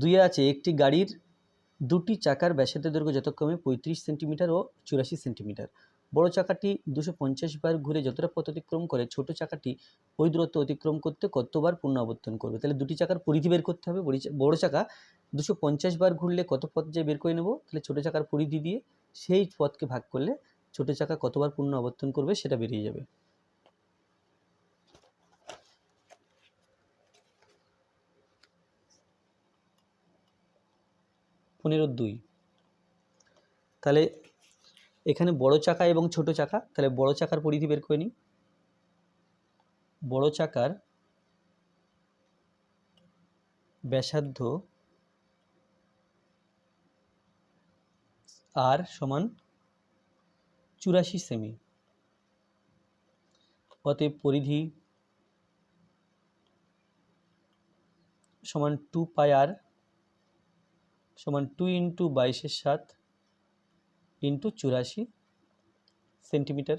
দুইয়ে আছে, একটি গাড়ির দুটি চাকার ব্যাসার্ধ দৈর্ঘ্য যথাক্রমে পঁয়ত্রিশ সেন্টিমিটার ও চুরাশি সেন্টিমিটার। বড় চাকাটি দুশো পঞ্চাশ বার ঘুরে যতটা পথ অতিক্রম করে, ছোট চাকাটি ওই দূরত্ব অতিক্রম করতে কতবার পূর্ণ আবর্তন করবে? তাহলে দুটি চাকার পরিধি বের করতে হবে। বড়ি চাকা দুশো পঞ্চাশ বার ঘুরলে কত পথ যে বের করে নেব? তাহলে ছোট চাকার পরিধি দিয়ে সেই পথকে ভাগ করলে ছোট চাকা কতবার পূর্ণ আবর্তন করবে সেটা বেরিয়ে যাবে। পনেরো দুই। তাহলে এখানে বড় চাকা এবং ছোট চাকা, তাহলে বড় চাকার পরিধি বের করে নিই। বড় চাকার ব্যাসার্ধ আর সমান চুরাশি সেমি। অতএব পরিধি সমান টু পাই আর সমান টু ইন্টু বাইশের সাত ইন্টু চুরাশি সেন্টিমিটার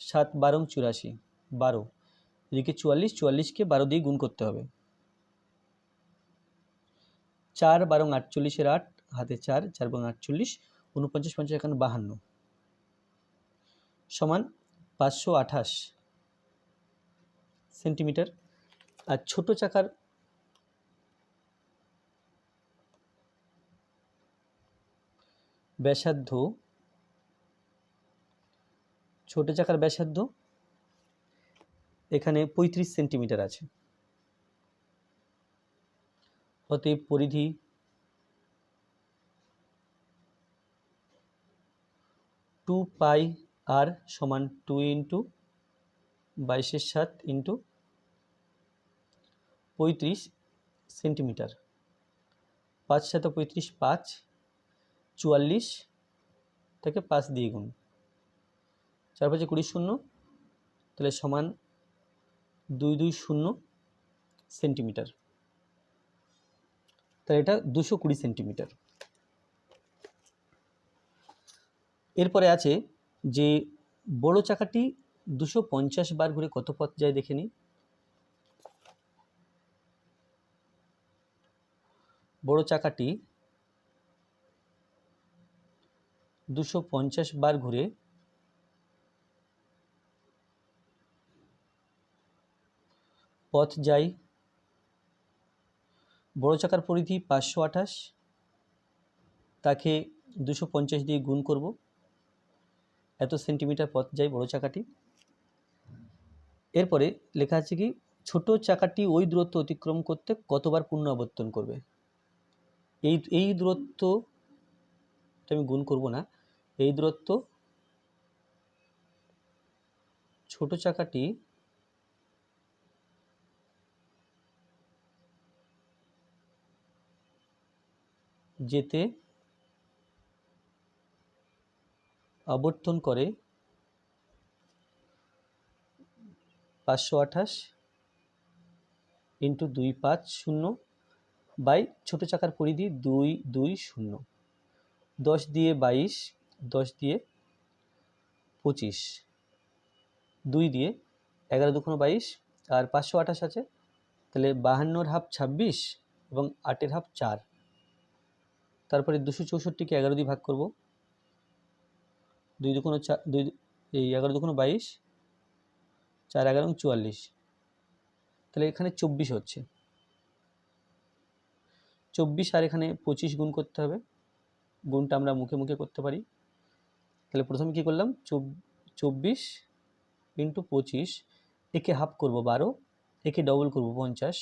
সাত বারং চুরাশি, বারো। এদিকে চুয়াল্লিশ, চুয়াল্লিশকে বারো দিয়ে গুণ করতে হবে। চার বারং আটচল্লিশের আট, হাতে চার চার বারং আটচল্লিশ উনপঞ্চাশ পঞ্চাশ এখানে বাহান্ন। সমান পাঁচশো আঠাশ সেন্টিমিটার আর ছোট চাকার ব্যাসার্ধ, ছোট চাকার ব্যাসার্ধ, এখানে পঁয়ত্রিশ সেন্টিমিটার আছে। অতএব পরিধি টু পাই আর সমান টু ইন্টু বাইশের সাত ইন্টু পঁয়ত্রিশ সেন্টিমিটার। পাঁচ সাত পঁয়ত্রিশ পাঁচ চুয়াল্লিশ থেকে পাঁচ দিয়ে গুণ চার পাঁচে কুড়ি শূন্য, তাহলে সমান দুই দুই শূন্য সেন্টিমিটার। তাহলে এটা দুশো কুড়ি সেন্টিমিটার। এরপরে আছে যে বড় চাকাটি দুশো পঞ্চাশ বার ঘুরে কত পথ যায় দেখে নিই। বড় চাকাটি দুশো পঞ্চাশ বার ঘুরে পথ যাই। বড় চাকার পরিধি পাঁচশো আঠাশ। তাকে দুশো পঞ্চাশ দিয়ে গুণ করব। এত সেন্টিমিটার পথ যায় বড় চাকাটি। এরপরে লেখা আছে কি, ছোট চাকাটি ওই দূরত্ব অতিক্রম করতে কতবার পূর্ণ আবর্তন করবে? এই এই দূরত্ব আমি গুণ করব না। এই দূরত্ব ছোট চাকাটি যেতে আবর্তন করে পাঁচশো আঠাশ ইন্টু দুই পাঁচ শূন্য বাই ছোটো চাকার পরিধি দুই দুই শূন্য। দশ দিয়ে বাইশ দশ দিয়ে পঁচিশ। দুই দিয়ে এগারো দুগুণ বাইশ, আর পাঁচশো আঠাশ আছে। তাহলে বাহান্নর হাফ ছাব্বিশ এবং আটের হাফ চার। তারপরে দুশো চৌষট্টিকে এগারো দিয়ে ভাগ করব। দুই দুগুণ চার দুই, এই এগারো দুগুণ বাইশ, চার এগারো চুয়াল্লিশ। তাহলে এখানে চব্বিশ হচ্ছে। চব্বিশ আর এখানে পঁচিশ গুণ করতে হবে। গুণটা আমরা মুখে মুখে করতে পারি। তাহলে প্রথমে কী করলাম? চব্বিশ ইন্টু পঁচিশ, একে হাফ করব বারো, একে ডবল করব পঞ্চাশ,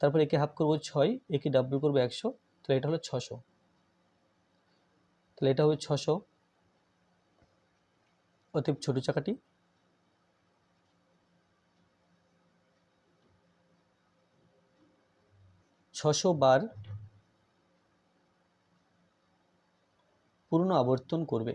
তারপর একে হাফ করব ছয়, একে ডাবল করব একশো, তাহলে এটা হলো ছশো। তাহলে এটা হবে ছশো, অতএব ছোটো চাকাটি ছশো বার পূর্ণ আবর্তন করবে।